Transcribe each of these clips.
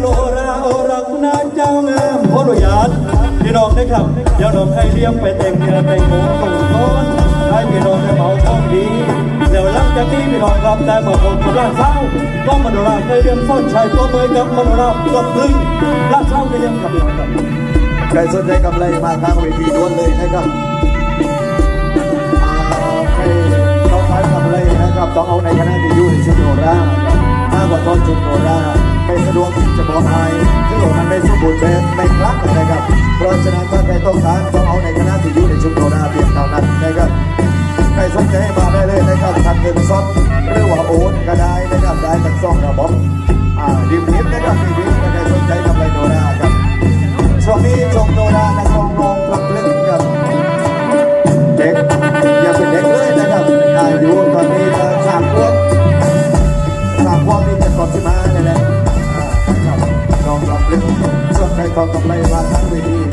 โนราโอรักนาเจ้างามขออนุญาตพี่น้องนะครับเดี๋ยวน้องให้เลี้ยงไปแต่งเงินแต่งหมูส่งต้นให้พี่น้องได้เมาของดีเดี๋ยวหลังจากนี้พี่น้องครับได้มาพบกับร้านเช้าก็มโนราเคยเลี้ยงส้นชัยตัวเมยกับมโนรากับพึ่งร้านเช้าก็ยังกับพี่น้องครับใครสนใจกำไรมาทางเวทีด้วนเลยนะครับ รับเพราะฉะนั้นถ้าใครต้องการต้องเอาในคณะที่อยู่ในชุดโนราเพียงเท่านั้นนะครับใครสนใจให้มาได้เลยนะครับทางเงินสดหรือว่าโอนก็ได้นะครับได้ทั้งสองระบบอ่าดิวนิดนะครับดิวนิดถ้าใครสนใจกำไรโนราครับช่วงนี้ชมโนราและกองร้องพลังเลินครับเด็กอยังเป็นเด็กเลยนะครับอายุตอนนี้จะสามขวบสามขวบนี่จะก่อนสิมาเนี่ยแหละอ่านะครับกองพลังเลินส่วนใครทองกำไรมาทั้งเวที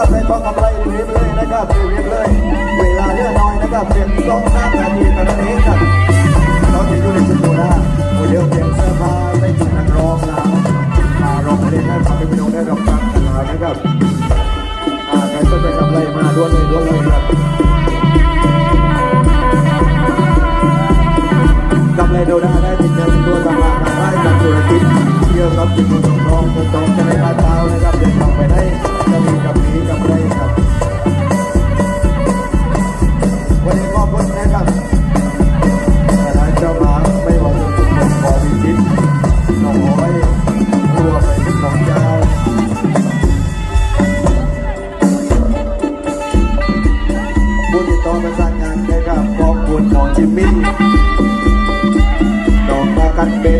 นะครับในทองกำไรรีวิวเลยนะครับรีวิวเลย เวลาเยอะน้อยนะครับเพียงสองสานาทีเท่านั้นเองครับตอนที่อยู่ในชุดโบราณโมเดลเปลี่ยนเสื้อผ้าไม่ถึงนักร้องแล้วมาร้องเพลงให้ฟังเป็นวิดีโอได้รับฟังกันนะครับใครสนใจกำไรมาด้วยเลยด้วยเลยครับกำไรโดนาได้ติดเชื้อเป็นตัวต่างๆได้กับธุรกิจเกี่ยวกับจิตวิญญาณทองต กับนี้กับไรครับ วันนี้ขอบคุณนะครับคณะเจ้าบ่าไม่ว่าจะเป็นคนขอวิจิตน้องอ้อยรวมไปถึงน้องยาวผู้ติดต่อประสานงานนะครับขอบคุณน้องจิมมี่น้องมากันเบน